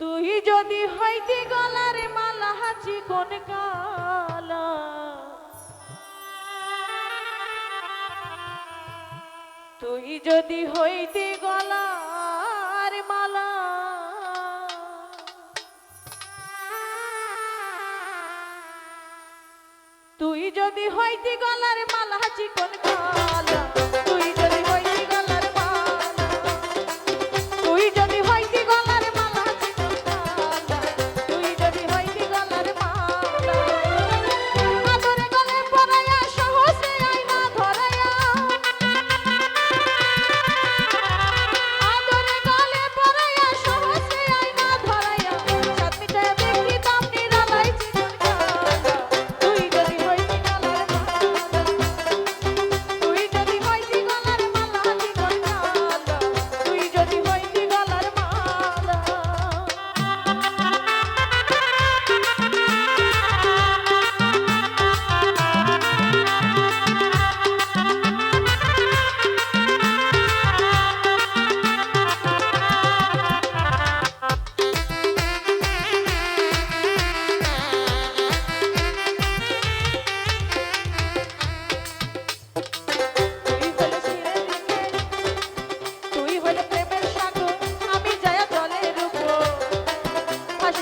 তুই যদি হইতি গলার মালা হাসি কোন কালা। তুই যদি হইতি গলার মালা, তুই যদি হইতি গলা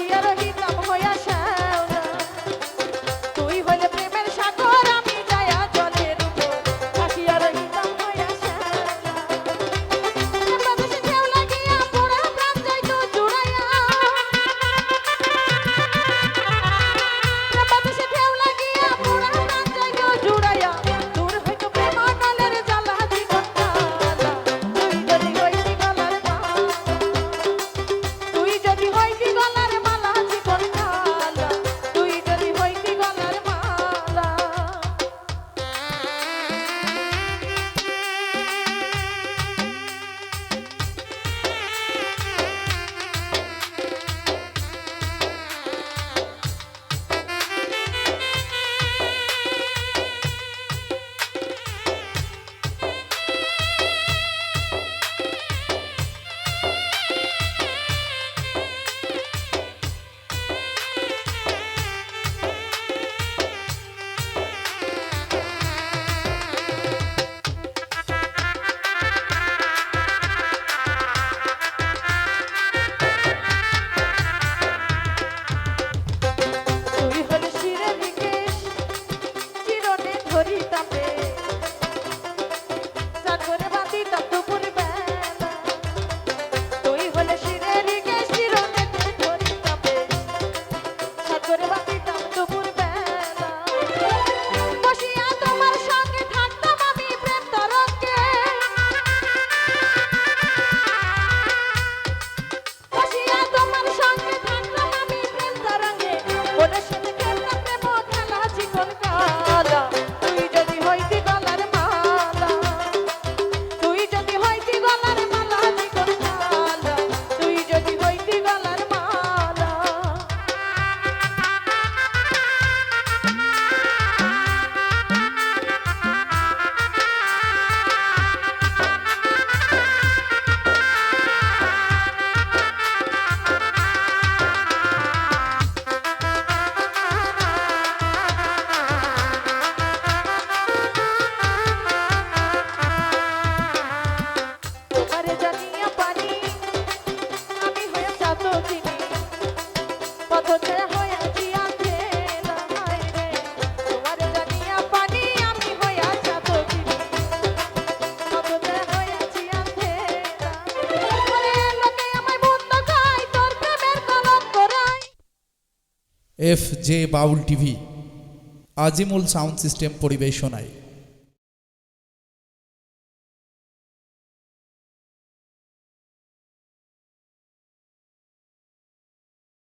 yeah. F J Baul TV Azimul sound system পরিবেশনায়